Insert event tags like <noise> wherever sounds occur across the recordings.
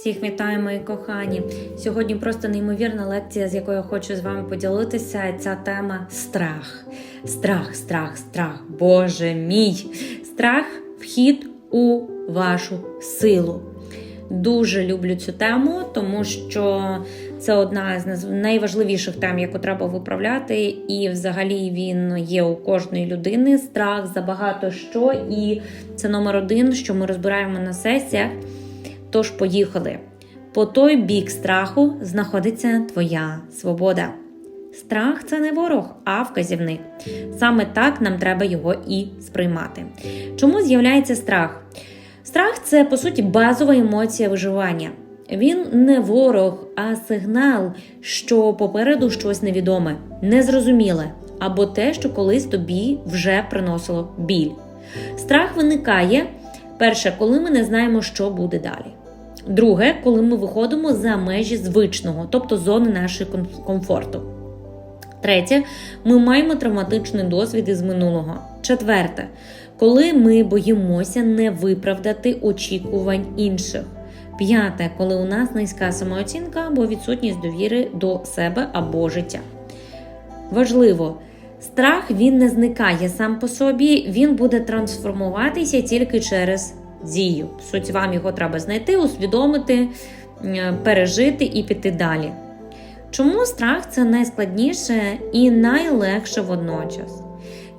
Всіх вітаю, мої кохані. Сьогодні просто неймовірна лекція, з якою я хочу з вами поділитися. Ця тема страх. Страх, страх, страх. Боже мій. Страх вхід у вашу силу. Дуже люблю цю тему, тому що це одна з найважливіших тем, яку треба виправляти. І взагалі він є у кожної людини. Страх за багато що. І це номер один, що ми розбираємо на сесіях. Тож поїхали. По той бік страху знаходиться твоя свобода. Страх це не ворог, а вказівник. Саме так нам треба його і сприймати. Чому з'являється страх? Страх це по суті базова емоція виживання. Він не ворог, а сигнал, що попереду щось невідоме, незрозуміле або те, що колись тобі вже приносило біль. Страх виникає перше, коли ми не знаємо, що буде далі. Друге, коли ми виходимо за межі звичного, тобто зони нашої комфорту. Третє, ми маємо травматичний досвід із минулого. Четверте, коли ми боїмося не виправдати очікувань інших. П'яте, коли у нас низька самооцінка або відсутність довіри до себе або життя. Важливо, страх він не зникає сам по собі, він буде трансформуватися тільки через дію. Суть вам його треба знайти, усвідомити, е, пережити і піти далі. Чому страх це найскладніше і найлегше водночас?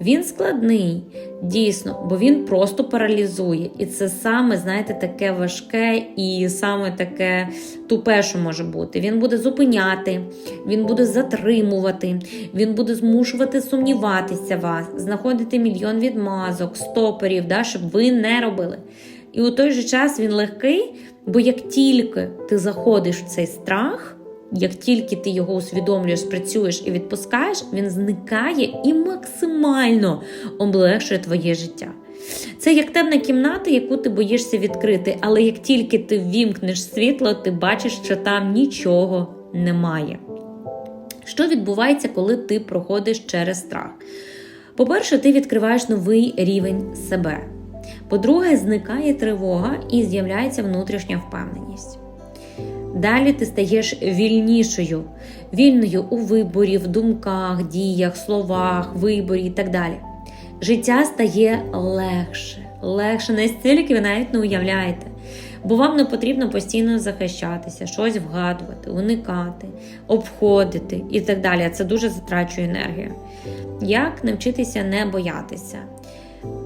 Він складний, дійсно, бо він просто паралізує. І це саме, знаєте, таке важке і саме таке тупе, що може бути. Він буде зупиняти, він буде затримувати, він буде змушувати сумніватися вас, знаходити мільйон відмазок, стоперів, да, щоб ви не робили. І у той же час він легкий, бо як тільки ти заходиш в цей страх. Як тільки ти його усвідомлюєш, працюєш і відпускаєш, він зникає і максимально облегшує твоє життя. Це як темна кімната, яку ти боїшся відкрити, але як тільки ти ввімкнеш світло, ти бачиш, що там нічого немає. Що відбувається, коли ти проходиш через страх? По-перше, ти відкриваєш новий рівень себе. По-друге, зникає тривога і з'являється внутрішня впевненість. Далі ти стаєш вільнішою, вільною у виборі, в думках, діях, словах, виборі і так далі. Життя стає легше, легше настільки ви навіть не уявляєте. Бо вам не потрібно постійно захищатися, щось вгадувати, уникати, обходити і так далі. Це дуже затрачує енергію. Як навчитися не боятися?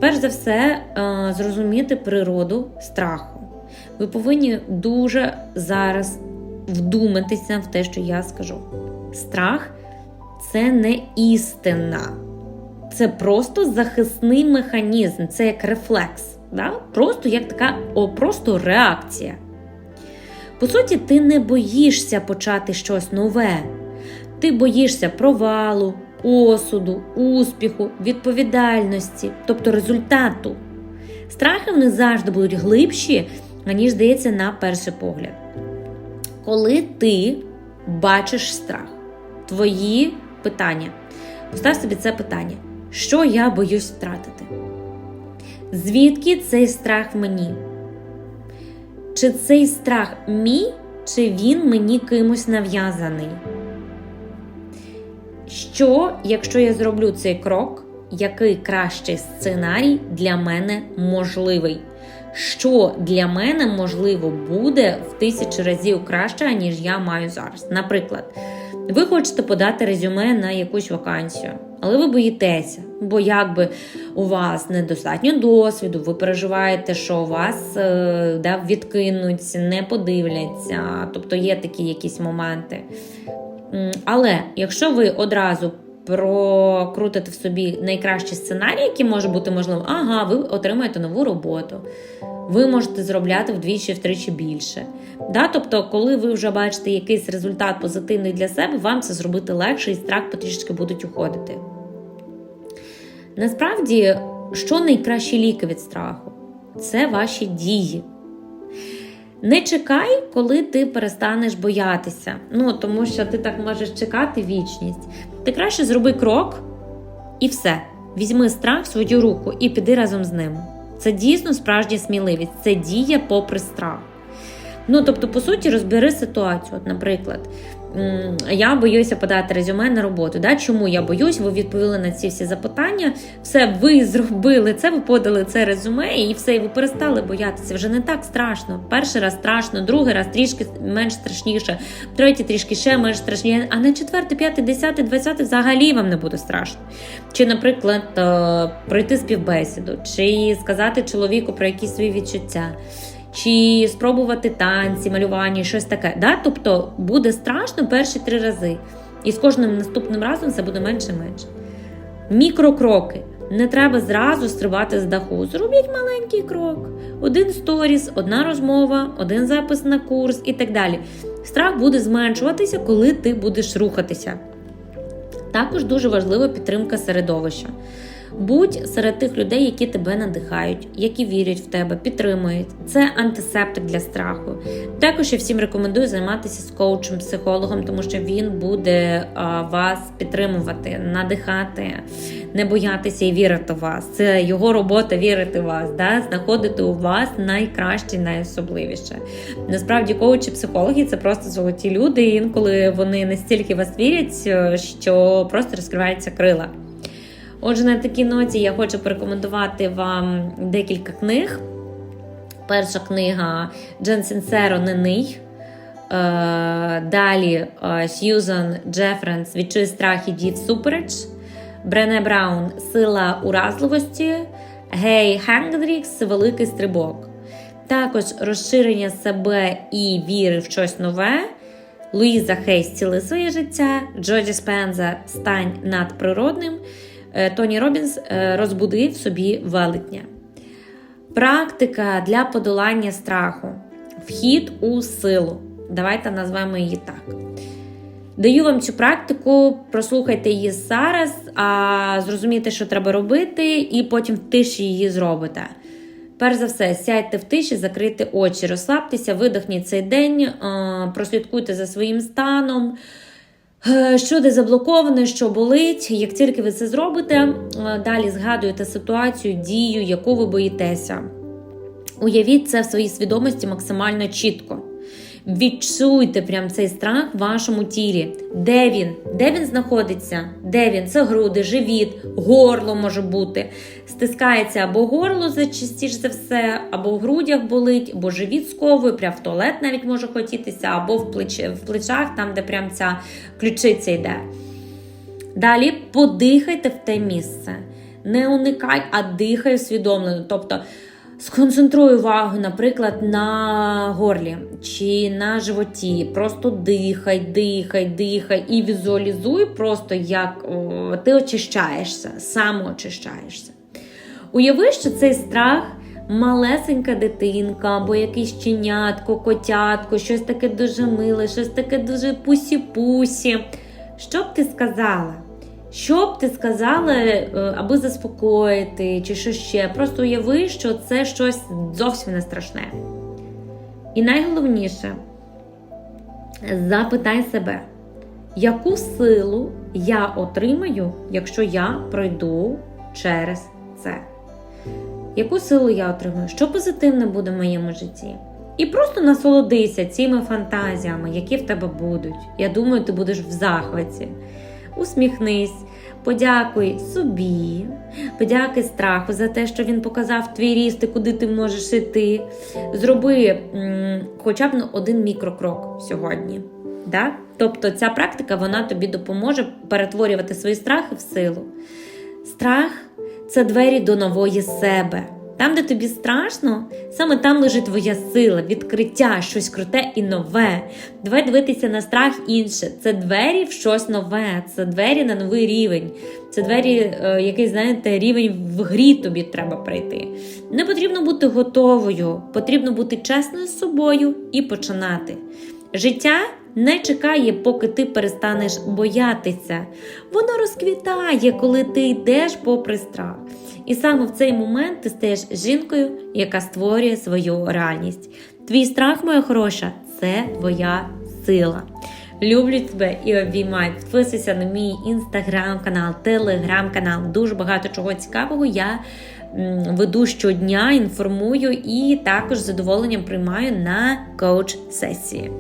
Перш за все, е, зрозуміти природу страху. Ви повинні дуже зараз вдуматися в те, що я скажу. Страх це не істина, це просто захисний механізм, це як рефлекс, да? просто як така о, просто реакція. По суті, ти не боїшся почати щось нове. Ти боїшся провалу, осуду, успіху, відповідальності, тобто результату. Страхи вони завжди будуть глибші, аніж здається на перший погляд. Коли ти бачиш страх, твої питання, постав собі це питання: що я боюсь втратити? Звідки цей страх в мені? Чи цей страх мій, чи він мені кимось нав'язаний? Що, якщо я зроблю цей крок, який кращий сценарій для мене можливий? Що для мене можливо буде в тисячі разів краще, ніж я маю зараз? Наприклад, ви хочете подати резюме на якусь вакансію, але ви боїтеся, бо якби у вас недостатньо досвіду, ви переживаєте, що вас е, да, відкинуть, не подивляться, тобто є такі якісь моменти. Але якщо ви одразу прокрутите в собі найкращий сценарій, який може бути можливим, ага, ви отримаєте нову роботу, ви можете зробляти вдвічі-втричі більше. Да? Тобто, коли ви вже бачите якийсь результат позитивний для себе, вам це зробити легше і страх потрішки будуть уходити. Насправді, що найкращі ліки від страху? Це ваші дії. Не чекай, коли ти перестанеш боятися. Ну, тому що ти так можеш чекати вічність. Ти краще зроби крок і все. Візьми страх в свою руку і піди разом з ним. Це дійсно справжня сміливість, це дія попри страх. Ну, тобто, по суті, розбери ситуацію. От, наприклад, я боюся подати резюме на роботу. Да? Чому я боюсь? Ви відповіли на ці всі запитання. Все, ви <laughs> зробили це, ви подали це резюме, і все, і ви перестали боятися. Вже не так страшно. Перший раз страшно, другий раз трішки менш страшніше, третій трішки ще менш страшніше, а на четвертий, п'ятий, десятий, двадцятий взагалі вам не буде страшно. Чи, наприклад, е, пройти співбесіду, чи сказати чоловіку про якісь свої відчуття чи спробувати танці, малювання, щось таке. Да? Тобто буде страшно перші три рази. І з кожним наступним разом це буде менше і менше. Мікрокроки. Не треба зразу стрибати з даху. Зробіть маленький крок. Один сторіс, одна розмова, один запис на курс і так далі. Страх буде зменшуватися, коли ти будеш рухатися. Також дуже важлива підтримка середовища. Будь серед тих людей, які тебе надихають, які вірять в тебе, підтримують. Це антисептик для страху. Також я всім рекомендую займатися з коучем, психологом, тому що він буде вас підтримувати, надихати, не боятися і вірити в вас. Це його робота вірити в вас, да? знаходити у вас найкраще, найособливіше. Насправді, коучі, психологи це просто золоті люди. Інколи вони настільки вас вірять, що просто розкриваються крила. Отже, на такій ноті я хочу порекомендувати вам декілька книг. Перша книга Джен Сінсеро Нений. Далі Сьюзан Джефренс Відчуй страх і дій всупереч. Брене Браун Сила уразливості. Гей Хендрікс Великий стрибок. Також розширення себе і віри в щось нове. Луїза Хей Зціли своє життя. Джоді Спенза Стань надприродним. Тоні Робінс розбудив собі велетня. Практика для подолання страху. Вхід у силу. Давайте назвемо її так. Даю вам цю практику, прослухайте її зараз, а зрозумійте, що треба робити, і потім в тиші її зробите. Перш за все, сядьте в тиші, закрийте очі, розслабтеся, видихніть цей день, прослідкуйте за своїм станом. Що де заблоковане, що болить, як тільки ви це зробите, далі згадуєте ситуацію, дію, яку ви боїтеся. Уявіть це в своїй свідомості максимально чітко. Відчуйте прям цей страх в вашому тілі. Де він? Де він знаходиться? Де він? Це груди, живіт, горло може бути. Стискається або горло частіше за все, або в грудях болить, або живіт сковує, прям в туалет навіть може хотітися, або в, плеч... в плечах, там, де прям ця ключиця йде. Далі подихайте в те місце. Не уникай, а дихай усвідомлено. Тобто Сконцентруй увагу, наприклад, на горлі чи на животі. Просто дихай, дихай, дихай і візуалізуй, просто як о, ти очищаєшся, самоочищаєшся. Уяви, що цей страх малесенька дитинка, або якийсь чинятко, котятко, щось таке дуже миле, щось таке дуже пусі-пусі. Що б ти сказала? Що б ти сказала, е, аби заспокоїти, чи що ще? Просто уяви, що це щось зовсім не страшне. І найголовніше, запитай себе, яку силу я отримаю, якщо я пройду через це? Яку силу я отримаю? Що позитивне буде в моєму житті? І просто насолодися цими фантазіями, які в тебе будуть. Я думаю, ти будеш в захваті усміхнись, подякуй собі, подякуй страху за те, що він показав твій ріст і куди ти можеш йти. Зроби хоча б один мікрокрок сьогодні. Да? Тобто ця практика вона тобі допоможе перетворювати свої страхи в силу. Страх це двері до нової себе. Там, де тобі страшно, саме там лежить твоя сила, відкриття, щось круте і нове. Давай дивитися на страх інше. Це двері в щось нове, це двері на новий рівень. Це двері, е, який, знаєте, рівень в грі тобі треба пройти. Не потрібно бути готовою, потрібно бути чесною з собою і починати. Життя не чекає, поки ти перестанеш боятися. Воно розквітає, коли ти йдеш попри страх. І саме в цей момент ти стаєш жінкою, яка створює свою реальність. Твій страх, моя хороша, це твоя сила. Люблю тебе і обіймаю. Підписуйся на мій інстаграм-канал, телеграм-канал. Дуже багато чого цікавого я веду щодня, інформую і також з задоволенням приймаю на коуч-сесії.